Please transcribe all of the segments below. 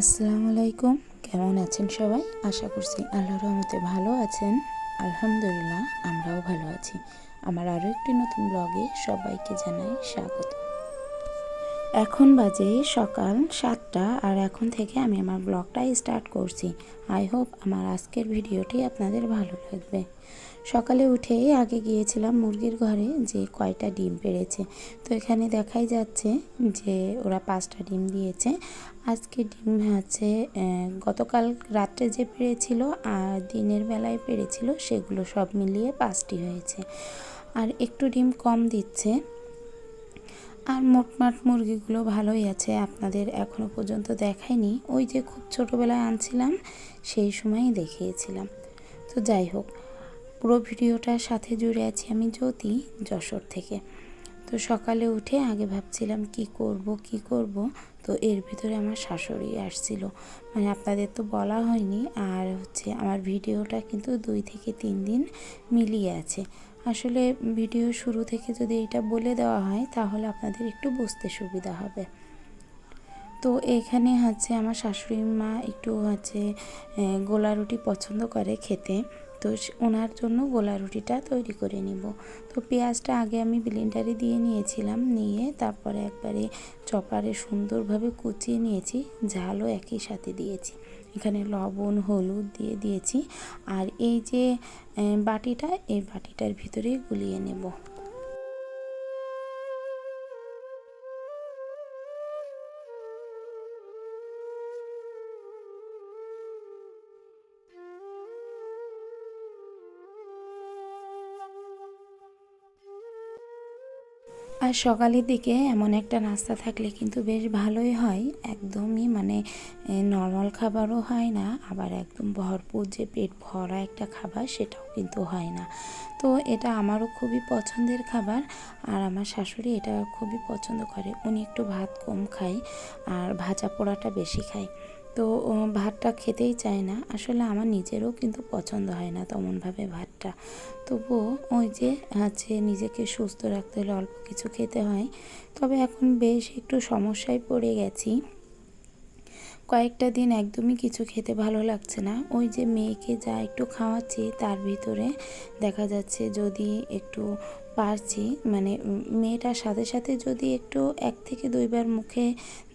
আসসালামু আলাইকুম। কেমন আছেন সবাই? আশা করছি আল্লাহ রহমতে ভালো আছেন। আলহামদুলিল্লাহ, আমরাও ভালো আছি। আমার আরও একটি নতুন ব্লগে সবাইকে জানাই স্বাগত। এখন বাজে সকাল সাতটা আর এখন থেকে আমি আমার ব্লগটা স্টার্ট করছি। আই হোপ আমার আজকের ভিডিওটি আপনাদের ভালো লাগবে। সকালে উঠেই আগে গিয়েছিলাম মুরগির ঘরে যে কয়টা ডিম পেড়েছে। তো এখানে দেখাই যাচ্ছে যে ওরা পাঁচটা ডিম দিয়েছে। আজকে ডিম হচ্ছে গতকাল রাত্রে যে পেড়েছিল আর দিনের বেলায় পেড়েছিল সেগুলো সব মিলিয়ে পাঁচটি হয়েছে। আর একটু ডিম কম দিচ্ছে। আর মোটমাট মুরগিগুলো ভালোই আছে, আপনাদের এখনও পর্যন্ত দেখায়নি ওই যে খুব ছোটোবেলায় আনছিলাম, সেই সময়ই দেখিয়েছিলাম। তো যাই হোক, পুরো ভিডিওটার সাথে জুড়ে আছি আমি জ্যোতি যশোর থেকে। তো সকালে উঠে আগে ভাবছিলাম কি করব কি করব, তো এর ভিতরে আমার শাশুড়ি আসছিল। মানে আপনাদের তো বলা হয়নি, আর হচ্ছে আমার ভিডিওটা কিন্তু দুই থেকে তিন দিন মিলিয়ে আছে। আসলে ভিডিও শুরু থেকে যদি এটা বলে দেওয়া হয়, তাহলে আপনাদের একটু বুঝতে সুবিধা হবে। তো এখানে হচ্ছে আমার শাশুড়ি মা একটু হচ্ছে গোলা রুটি পছন্দ করে খেতে। তো ওনার জন্য গোলা রুটিটা তৈরি করে নিব। তো পেঁয়াজটা আগে আমি ব্লেন্ডারে দিয়ে নিয়েছিলাম, নিয়ে তারপরে একবারে চপারে সুন্দরভাবে কুচিয়ে নিয়েছি, ঝালও একই সাথে দিয়েছি। এখানে লবণ হলুদ দিয়ে দিয়েছি। আর এই যে বাটিটা এই বাটিটার ভিতরে গুলিয়ে নেব। আর সকালের দিকে এমন একটা নাস্তা থাকলে কিন্তু বেশ ভালোই হয়। একদমই মানে নর্মাল খাবারও হয় না, আবার একদম ভরপুর যে পেট ভরা একটা খাবার সেটাও কিন্তু হয় না। তো এটা আমারও খুবই পছন্দের খাবার, আর আমার শাশুড়ি এটা খুবই পছন্দ করে। উনি একটু ভাত কম খায়, আর ভাজা পোড়াটা বেশি খায়। তো ভাতটা খেতেই চায় না। আসলে আমার নিজেরও কিন্তু পছন্দ হয় না তেমনভাবে ভাতটা। তবুও ওই যে, আছে, নিজেকে সুস্থ রাখতে হলে অল্প কিছু খেতে হয়। তবে এখন বেশ একটু সমস্যায় পড়ে গেছি। কয়েকটা দিন একদমই কিছু খেতে ভালো লাগছে না। ওই যে মেয়েকে যা একটু খাওয়াচ্ছি, তার ভিতরে দেখা যাচ্ছে যদি একটু পারছি মানে মেয়েটার সাথে সাথে যদি একটু এক থেকে দুইবার মুখে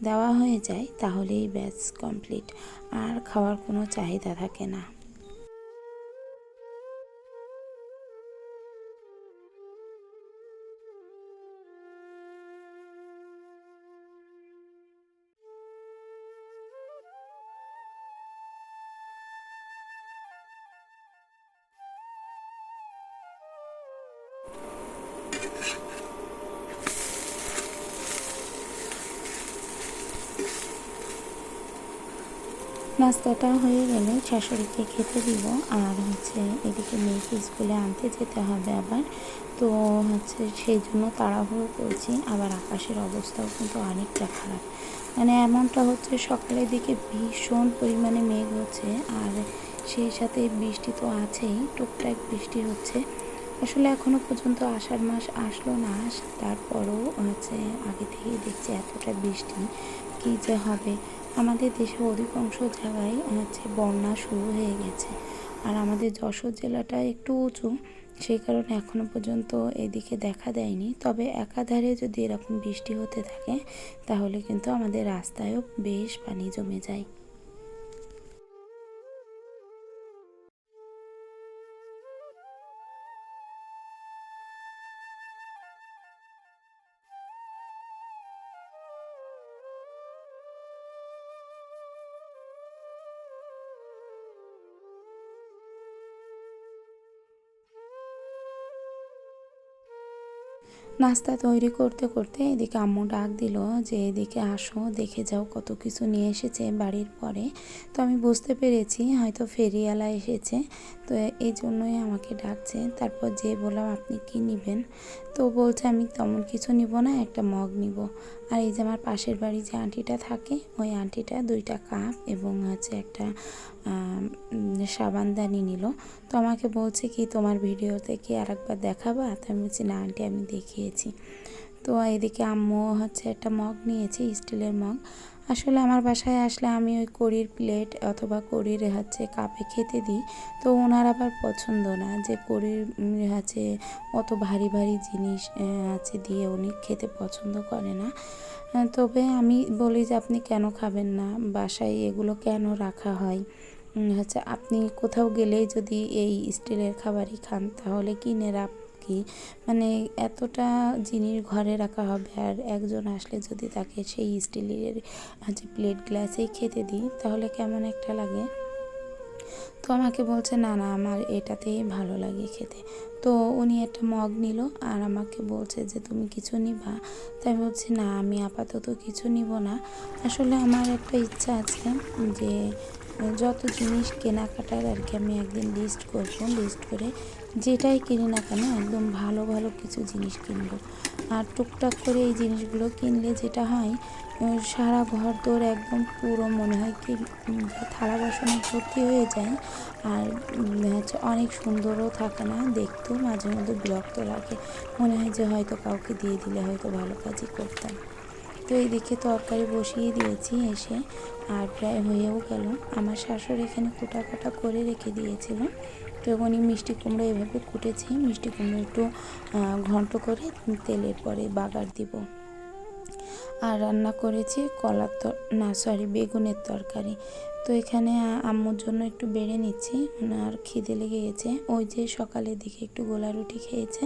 দেওয়া হয়ে যায়, তাহলেই ব্যাস কমপ্লিট আর খাওয়ার কোনো চাহিদা থাকে না। নাস্তাটা হয়ে গেলে শাশুড়িকে খেতে দিব। আর হচ্ছে এদিকে মেয়েকে স্কুলে আনতে যেতে হবে আবার। তো হচ্ছে সেই জন্য তাড়াহুড়ো করছি। আবার আকাশের অবস্থাও কিন্তু অনেকটা খারাপ। মানে এমনটা হচ্ছে সকালের দিকে ভীষণ পরিমাণে মেঘ হচ্ছে। আর সেই সাথে বৃষ্টি তো আছেই। টুকটাক বৃষ্টি হচ্ছে। আসলে এখনও পর্যন্ত আষাঢ় মাস আসলো না, তারপরও হচ্ছে আগে থেকেই দেখছি এতটা বৃষ্টি। কী যে হবে? আমাদের দেশের অধিকাংশ জায়গায় হচ্ছে বন্যা শুরু হয়ে গেছে। আর আমাদের যশোর জেলাটা একটু উঁচু, সেই কারণে এখনও পর্যন্ত এদিকে দেখা দেয়নি। তবে একাধারে যদি এরকম বৃষ্টি হতে থাকে, তাহলে কিন্তু আমাদের রাস্তায়ও বেশ পানি জমে যায়। নাস্তা তৈরি করতে করতে এদিকে আম্মু ডাক দিল যে, এদিকে আসো, দেখে যাও কত কিছু নিয়ে এসেছে বাড়ির পরে। তো আমি বুঝতে পেরেছি, হয়তো ফেরিওয়ালা এসেছে। তো এই জন্যই আমাকে ডাকছে। তারপর যে বললাম, আপনি কি নেবেন? তো বলছে, আমি তেমন কিছু নিব না, একটা মগ নিব। আর এই যে আমার পাশের বাড়ি যে আন্টিটা থাকে, ওই আন্টিটা দুইটা কাপ এবং হচ্ছে একটা সাবানদানি নিল। তো আমাকে বলছে কি, তোমার ভিডিওতে কি আর একবার দেখাবা? তো আমি বলছি, না আন্টি, আমি দেখিয়েছি। তো এদিকে আম্মু হচ্ছে একটা মগ নিয়েছি, স্টিলের মগ। আসলে আমার বাসায় আসলে আমি ওই কড়ির প্লেট অথবা কড়ির হচ্ছে কাপে খেতে দিই। তো ওনার আবার পছন্দ না যে কড়ির হচ্ছে অত ভারী ভারী জিনিস আছে দিয়ে উনি খেতে পছন্দ করে না। তবে আমি বলি যে আপনি কেন খাবেন না? বাসায় এগুলো কেন রাখা হয়? হচ্ছে আপনি কোথাও গেলেই যদি এই স্টিলের খাবারই খান, তাহলে কিনে রাখ কি মানে এতটা জিনিস ঘরে রাখা হবে আর একজন আসলে যদি তাকে সেই স্টিলের হচ্ছে প্লেট গ্লাসেই খেতে দিই, তাহলে কেমন একটা লাগে? তো আমাকে বলছে, না না, আমার এটাতেই ভালো লাগে খেতে। তো উনি একটা মগ নিল আর আমাকে বলছে যে, তুমি কিছু নিবা? তাই বলছি, না, আমি আপাতত কিছু নিব না। আসলে আমার একটা ইচ্ছা আছে যে, যত জিনিস কেনাকাটার আর কি আমি একদিন লিস্ট করব লিস্ট করে যেটাই কিনি না কেন, একদম ভালো ভালো কিছু জিনিস কিনবো। আর টুকটাক করে এই জিনিসগুলো কিনলে যেটা হয় সারা ঘর তোর একদম পুরো মনে হয় কি থালা বাসনে ভর্তি হয়ে যায়। আর হচ্ছে অনেক সুন্দরও থাকে না, দেখতেও মাঝে মধ্যে বিরক্ত লাগে। মনে হয় যে হয়তো কাউকে দিয়ে দিলে হয়তো ভালো কাজই করতাম। তো এইদিকে তরকারি বসিয়ে দিয়েছি এসে, আর প্রায় হয়েও গেল। আমার শাশুড়ি এখানে কোটা কাটা করে রেখে দিয়েছিল। তো মিষ্টি কুমড়ো এভাবে কুটেছি। মিষ্টি কুমড়ো একটু ঘন্ট করে তেলের পরে বাগার দিব। আর রান্না করেছি কলার তর না সরি বেগুনের তরকারি। তো এখানে আম্মুর জন্য একটু বেড়ে নিচ্ছি। ওনার খিদে লেগে গেছে। ওই যে সকালের দিকে একটু গোলা রুটি খেয়েছে।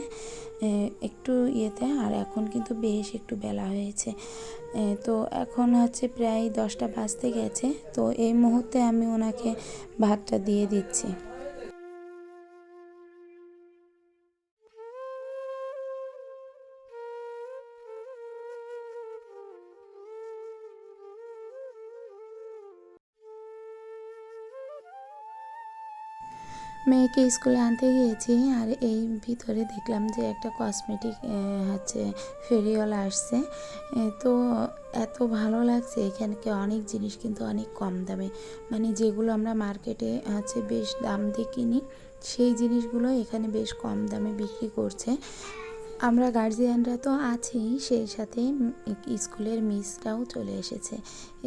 একটু ইয়েতে, আর এখন কিন্তু বেশ একটু বেলা হয়েছে। তো এখন হচ্ছে প্রায় দশটা বাজতে গেছে। তো এই মুহূর্তে আমি ওনাকে ভাতটা দিয়ে দিচ্ছি। মেয়েকে স্কুলে আনতে গিয়েছি আর এই ভিতরে দেখলাম যে একটা কসমেটিক হচ্ছে ফেরিওয়ালা আসছে। তো এত ভালো লাগছে এখানকে, অনেক জিনিস কিন্তু অনেক কম দামে। মানে যেগুলো আমরা মার্কেটে হচ্ছে বেশ দাম দিয়ে কিনি, সেই জিনিসগুলো এখানে বেশ কম দামে বিক্রি করছে। আমরা গার্জিয়ানরা তো আছেই, সেই সাথে স্কুলের মিসরাও চলে এসেছে।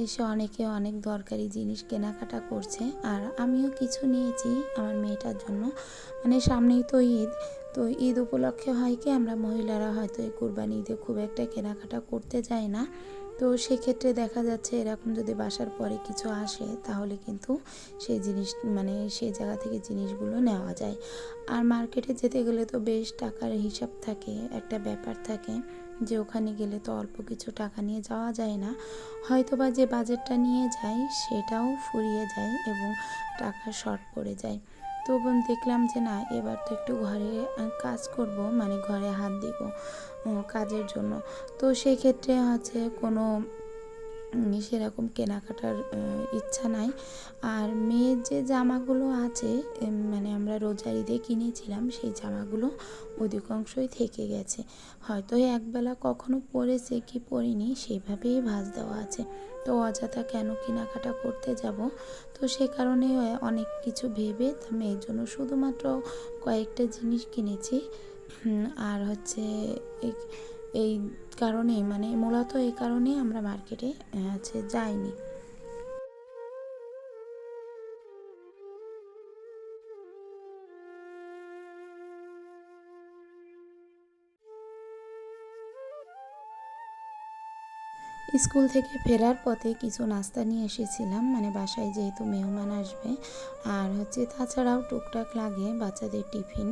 এসে অনেকে অনেক দরকারি জিনিস কেনাকাটা করছে। আর আমিও কিছু নিয়েছি আমার মেয়েটার জন্য। মানে সামনেই তো ঈদ। তো ঈদ উপলক্ষে হয় কি, আমরা মহিলারা হয়তো এই কুরবানি ঈদে খুব একটা কেনাকাটা করতে যাই না। তো সেক্ষেত্রে দেখা যাচ্ছে এরকম যদি বাসার পরে কিছু আসে, তাহলে কিন্তু সেই জিনিস মানে সেই জায়গা থেকে জিনিসগুলো নেওয়া যায়। আর মার্কেটে যেতে গেলে তো বেশ টাকার হিসাব থাকে, একটা ব্যাপার থাকে যে ওখানে গেলে তো অল্প কিছু টাকা নিয়ে যাওয়া যায় না। হয়তো বা যে বাজেটটা নিয়ে যায়, সেটাও ফুরিয়ে যায় এবং টাকা শর্ট পড়ে যায়। তো দেখলাম যে না, এবার তো একটু ঘরে কাজ করব মানে ঘরে হাত দিব কাজের জন্য। তো সেক্ষেত্রে হচ্ছে কোনো সেরকম কেনাকাটার ইচ্ছা নাই। আর মেয়ের যে জামাগুলো আছে মানে আমরা রোজার ঈদে কিনেছিলাম, সেই জামাগুলো অধিকাংশই থেকে গেছে। হয়তো একবেলা কখনো পরেছে কি পরিনি সেইভাবেই ভাঁজ দেওয়া আছে। তো অযথা কেন কেনাকাটা করতে যাব? তো সে কারণে অনেক কিছু ভেবে তো মেয়ের জন্য শুধুমাত্র কয়েকটা জিনিস কিনেছি। আর হচ্ছে এই কারণে মানে মূলত এই কারণে আমরা মার্কেটে হচ্ছে যাইনি। স্কুল থেকে ফেরার পথে কিছু নাস্তা নিয়ে এসেছিলাম। মানে বাসায় যেহেতু মেহমান আসবে। আর হচ্ছে তাছাড়াও টুকটাক লাগে বাচ্চাদের টিফিন।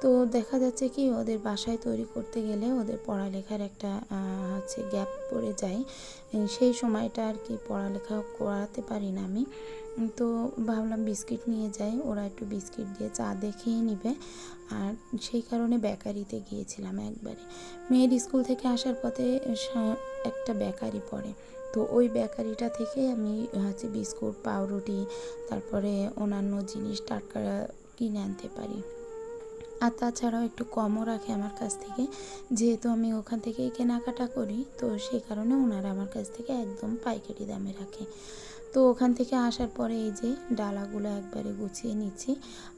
তো দেখা যাচ্ছে কি, ওদের বাসায় তৈরি করতে গেলে ওদের পড়ালেখার একটা হচ্ছে গ্যাপ পড়ে যায়। সেই সময়টা আর কি পড়ালেখা করাতে পারি না আমি। তো ভাবলাম বিস্কিট নিয়ে যাই। ওরা একটু বিস্কিট দিয়ে চা দেখিয়ে নিবে। আর সেই কারণে বেকারিতে গিয়েছিলাম একবারে। মেয়ের স্কুল থেকে আসার পথে একটা বেকারি পড়ে। তো ওই বেকারিটা থেকে আমি হচ্ছে বিস্কুট, পাউরুটি, তারপরে অন্যান্য জিনিস, টাটকা কিনে আনতে পারি। আর তাছাড়াও একটু কমও রাখে আমার কাছ থেকে। যেহেতু আমি ওখান থেকেই কেনাকাটা করি, তো সেই কারণে ওনারা আমার কাছ থেকে একদম পাইকারি দামে রাখে। তো ওখান থেকে আসার পরে এই যে ডালাগুলো একবারে গুছিয়ে নিচ্ছি।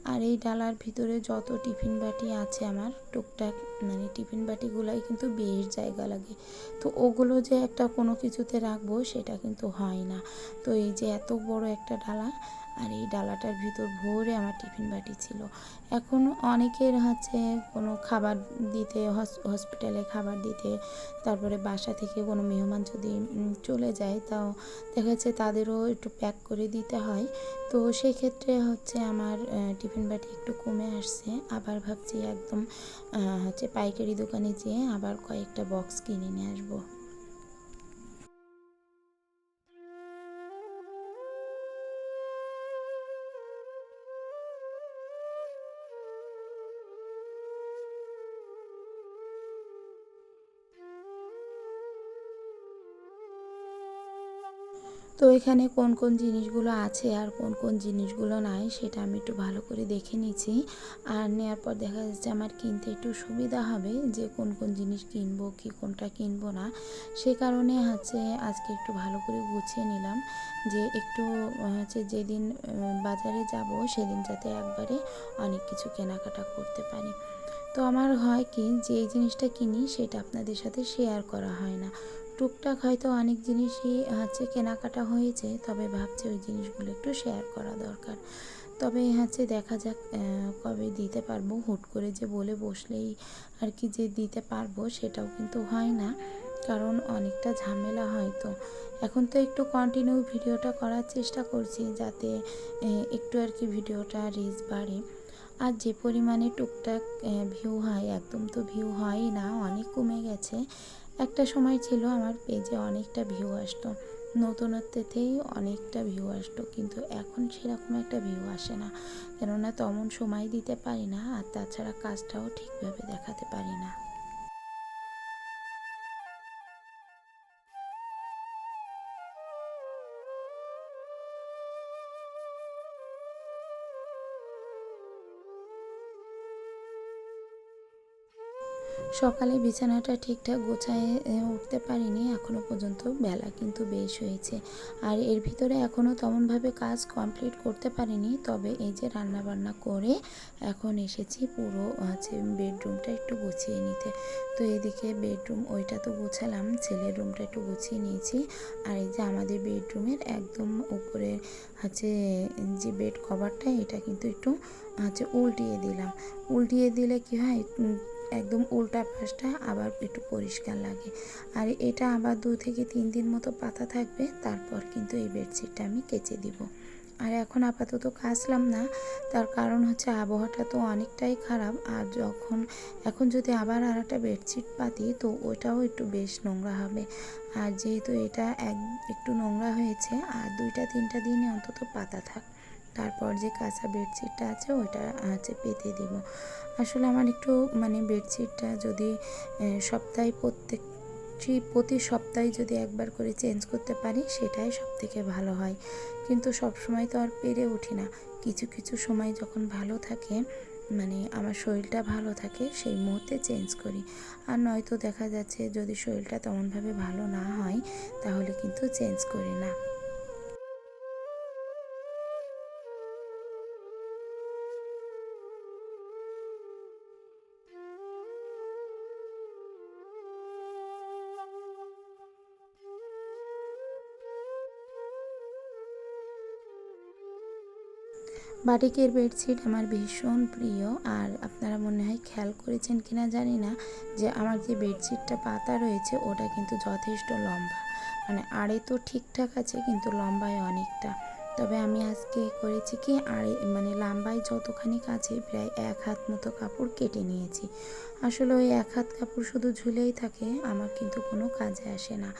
আর এই ডালার ভিতরে যত টিফিন বাটি আছে আমার, টুকটাক মানে টিফিন বাটিগুলাই কিন্তু বেশ জায়গা লাগে। তো ওগুলো যে একটা কোনো কিছুতে রাখব, সেটা কিন্তু হয় না। তো এই যে এত বড় একটা ডালা আর এই ডালাটার ভিতর ভরে আমার টিফিন বাটি ছিল। এখন অনেকের হচ্ছে কোনো খাবার দিতে হসপিটালে খাবার দিতে, তারপরে বাসা থেকে কোনো মেহমান যদি চলে যায়, তাও দেখা যাচ্ছে তাদেরও একটু প্যাক করে দিতে হয়। তো সেক্ষেত্রে হচ্ছে আমার টিফিন বাটি একটু কমে আসছে। আবার ভাবছি একদম হচ্ছে পাইকারি দোকানে যেয়ে আবার কয়েকটা বক্স কিনে নিয়ে আসব। তো এখানে কোন কোন জিনিসগুলো আছে আর কোন কোন জিনিসগুলো নাই সেটা আমি একটু ভালো করে দেখে নিচ্ছি। আর নেওয়ার পর দেখা যাচ্ছে আমার কিনতে একটু সুবিধা হবে যে কোন কোন জিনিস কিনবো কি কোনটা কিনবো না। সে কারণে হচ্ছে আজকে একটু ভালো করে গুছিয়ে নিলাম যে একটু হচ্ছে যেদিন বাজারে যাব সেদিন যাতে একবারে অনেক কিছু কেনাকাটা করতে পারি। তো আমার হয় কি যে এই জিনিসটা কিনি সেটা আপনাদের সাথে শেয়ার করা হয় না। টুকটাক হয়তো অনেক জিনিসই হচ্ছে কেনাকাটা হয়েছে, তবে ভাবছি ওই জিনিসগুলো একটু শেয়ার করা দরকার। তবে হচ্ছে দেখা যাক কবে দিতে পারব। হুট করে যে বলে বসলেই আর কি যে দিতে পারব সেটাও কিন্তু হয় না, কারণ অনেকটা ঝামেলা হয় তো। এখন তো একটু কন্টিনিউ ভিডিওটা করার চেষ্টা করছি যাতে একটু আর কি ভিডিওটা রিচ বাড়ে। আর যে পরিমাণে টুকটাক ভিউ হয়, একদম তো ভিউ হয়ই না, অনেক কমে গেছে। একটা সময় ছিল আমার পেজে অনেকটা ভিউ আসতো। নতুনত্বেতেই অনেকটা ভিউ আসতো, কিন্তু এখন সেরকম একটা ভিউ আসে না। কেননা তেমন সময় দিতে পারি না, আর তাছাড়া কাজটাও ঠিকভাবে দেখাতে পারি না। সকালে বিছানাটা ঠিকঠাক গোছায় উঠতে পারিনি। এখনও পর্যন্ত বেলা কিন্তু বেশ হয়েছে। আর এর ভিতরে এখনও তেমনভাবে কাজ কমপ্লিট করতে পারিনি। তবে এই যে রান্না বান্না করে এখন এসেছি পুরো, হচ্ছে বেডরুমটা একটু গুছিয়ে নিতে। তো এদিকে বেডরুম ওইটা তো গোছালাম, ছেলের রুমটা একটু গুছিয়ে নিয়েছি। আর এই যে আমাদের বেডরুমের একদম উপরে, হচ্ছে যে বেড কভারটা, এটা কিন্তু একটু, হচ্ছে উল্টিয়ে দিলাম। উল্টিয়ে দিলে কি হয় একদম উল্টা পাশটা আবার একটু পরিষ্কার লাগে। আর এটা আবার দু থেকে তিন দিন মতো পাতা থাকবে, তারপর কিন্তু এই বেডশিটটা আমি কেচে দিব। আর এখন আপাতত কাচলাম না, তার কারণ হচ্ছে আবহাওয়াটা তো অনেকটাই খারাপ। আর যখন, এখন যদি আবার আর একটা বেডশিট পাতি, তো ওটাও একটু বেশ নোংরা হবে। আর যেহেতু এটা এক, একটু নোংরা হয়েছে, আর দুইটা তিনটা দিনে অন্তত পাতা থাক তারপর যে কাঁচা বেডশিটটা আছে, ওইটা হচ্ছে পেতে দেবো। আসলে আমার একটু মানে বেডশিটটা যদি সপ্তাহে প্রত্যেক প্রতি সপ্তাহে যদি একবার করে চেঞ্জ করতে পারি, সেটাই সব থেকে ভালো হয়। কিন্তু সব সময় তো আর পেরে উঠি না। কিছু কিছু সময় যখন ভালো থাকে মানে আমার শরীরটা ভালো থাকে, সেই মুহূর্তে চেঞ্জ করি। আর নয়তো দেখা যাচ্ছে যদি শরীরটা তেমনভাবে ভালো না হয়, তাহলে কিন্তু চেঞ্জ করি না। বাটিকের বেডশিট আমার ভীষণ প্রিয়। আর আপনারা মনে হয় খেয়াল করেছেন কিনা জানি না যে আমার যে বেডশিটটা পাতা রয়েছে, ওটা কিন্তু যথেষ্ট লম্বা। মানে আড়ে তো ঠিকঠাক আছে, কিন্তু লম্বায় অনেকটা। তবে আমি আজকে করেছি কি, আড়ে মানে লম্বায় যতখানি কাছে, প্রায় এক হাত মতো কাপড় কেটে নিয়েছি। আসলে ওই এক হাত কাপড় শুধু ঝুলেই থাকে, আমার কিন্তু কোনো কাজে আসে না।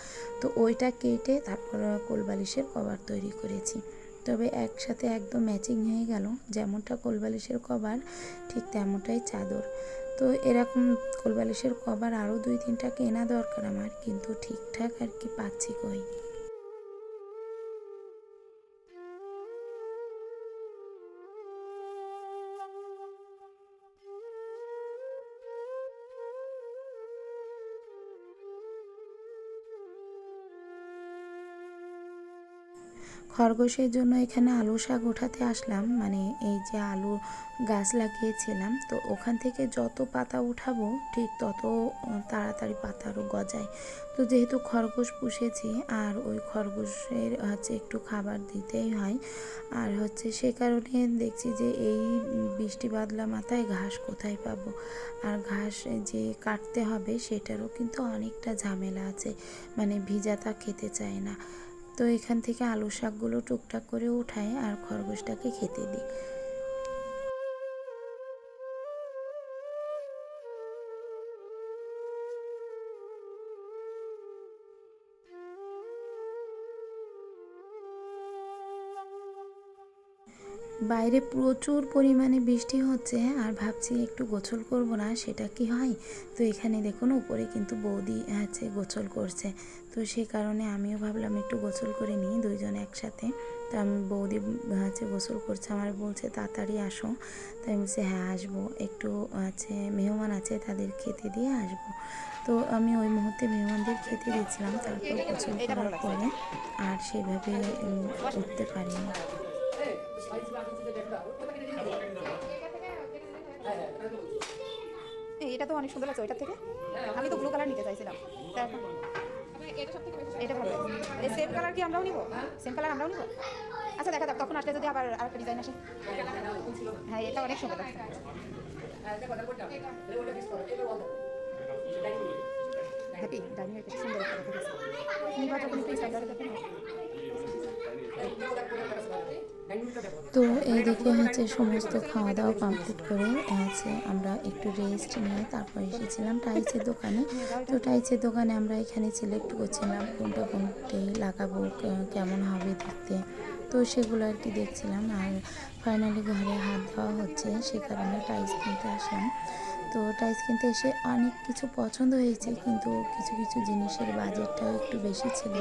তো ওইটা কেটে তারপর কোলবালিশের কভার তৈরি করেছি। তবে একসাথে একদম ম্যাচিং হয়ে গেল। যেমনটা কোলবালিশের কভার, ঠিক তেমনটাই চাদর। তো এরকম কোলবালিশের কভার আরও দুই তিনটা কেনা দরকার আমার, কিন্তু ঠিকঠাক আর কি পাচ্ছি কই। খরগোশের জন্য এখানে আলু শাক উঠাতে আসলাম। মানে এই যে আলু গাছ লাগিয়েছিলাম, তো ওখান থেকে যত পাতা উঠাবো, ঠিক তত তাড়াতাড়ি পাতা আরও গজায়। তো যেহেতু খরগোশ পুষেছি, আর ওই খরগোশের হচ্ছে একটু খাবার দিতেই হয়। আর হচ্ছে সে কারণে দেখছি যে এই বৃষ্টি বাদলা মাথায় ঘাস কোথায় পাবো? আর ঘাস যে কাটতে হবে, সেটারও কিন্তু অনেকটা ঝামেলা আছে। মানে ভিজাতা খেতে চায় না। তো এখান থেকে আলু শাকগুলো টুকটাক করে উঠাই আর খরগোশটাকে খেতে দিই। বাইরে প্রচুর পরিমাণে বৃষ্টি হচ্ছে আর ভাবছি একটু গোসল করব না, সেটা কি হয়? তো এখানে দেখুন, উপরে কিন্তু বৌদি আছে গোসল করছে। তো সেই কারণে আমিও ভাবলাম একটু গোসল করে নিই দুইজন একসাথে। তো আমি বৌদি হচ্ছে গোসল করছে, আমার বলছে, তাড়াতাড়ি আসো। তো আমি বলছি হ্যাঁ আসব। একটু আছে, মেহমান আছে, তাদের খেতে দিয়ে আসব। তো আমি ওই মুহূর্তে মেহমানদের খেতে দিয়েছিলাম, তারপর গোসল করার পরে আর সেভাবে উঠতে পারিনি। এটা তো অনেক সুন্দর লাগছে ওইটার থেকে। আমি তো ব্লু কালার নিতে চাইছিলাম। এটা ভালো। এই সেম কালার কি আমরাও নিব? সেম কালার আমরাও নিব? আচ্ছা দেখা যাক, তখন আসলে যদি আবার আরেকটা ডিজাইন আসে। হ্যাঁ এটা অনেক সুন্দর লাগছে। হ্যাপি, ডাইনিং সুন্দর একটা দেখা গেছে নিবা যখন একটু স্ট্যান্ডার্ড দেখে না তো এইদিকে হচ্ছে সমস্ত খাওয়া দাওয়া কমপ্লিট করে হচ্ছে আমরা একটু রেস্ট নিয়ে তারপর এসেছিলাম টাইলসের দোকানে। তো টাইলসের দোকানে আমরা এখানে সিলেক্ট করছিলাম কোনটা কোনটি লাগাবো কেমন হবে দেখতে। তো সেগুলো আর কি দেখছিলাম আর ফাইনালি ঘরে হাত দেওয়া হচ্ছে, সে কারণে টাইলস কিনতে আসলাম। তো টাইস কিনতে এসে অনেক কিছু পছন্দ হয়েছে, কিন্তু কিছু কিছু জিনিসের বাজেটটাও একটু বেশি ছিল।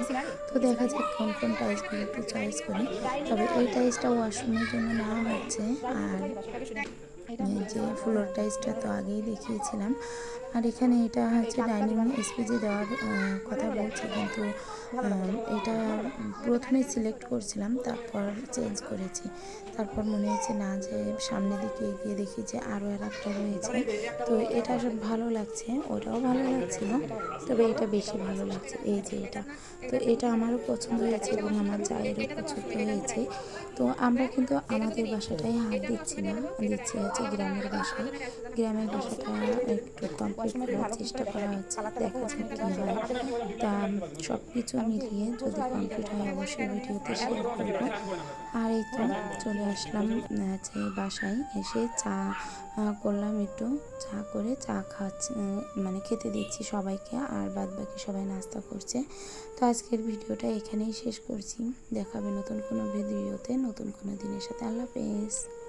তো দেখা যাক কোন কোন টাইসগুলো একটু চয়েস করি। তবে এই টাইসটা ওয়াশরুমের জন্য নেওয়া হচ্ছে। আর যে ফ্লোর টাইলসটা তো আগেই দেখিয়েছিলাম। আর এখানে এটা হচ্ছে ডাইনিং স্পেজে দেওয়ার কথা বলছি, কিন্তু এটা প্রথমে সিলেক্ট করছিলাম, তারপর চেঞ্জ করেছি। তারপর মনে হয়েছে না যে সামনের দিকে এগিয়ে দেখি যে আরও আর একটা রয়েছে। তো এটা সব ভালো লাগছে, ওটাও ভালো লাগছিল, তবে এটা বেশি ভালো লাগছে, এই যে এটা। তো এটা আমারও পছন্দ হয়েছে এবং আমার জায়েরও পছন্দ হয়েছে। তো আমরা কিন্তু আমাদের বাসাটাই হাত দিচ্ছি না, দিচ্ছি হচ্ছে গ্রামের বাসায় গ্রামের বাসাটা একটু কমপ্লিট করার চেষ্টা করা হচ্ছে, দেখা যাক কী হয়। তা সব কিছু মিলিয়ে যদি কমপ্লিট হয়, অবশ্যই ভিডিওতে শেয়ার করব। আর এই তো চলে আসলাম হচ্ছে বাসায় এসে চা করলাম একটু। চা করে চা খাচ্ছি মানে খেতে দিচ্ছি সবাইকে, আর বাদ বাকি সবাই নাস্তা করছে। তো আজকের ভিডিওটা এখানেই শেষ করছি। দেখাবে নতুন কোনো ভিডিওতে। নতুন কোনো দিনের সাথে। আল্লাহ হাফেজ।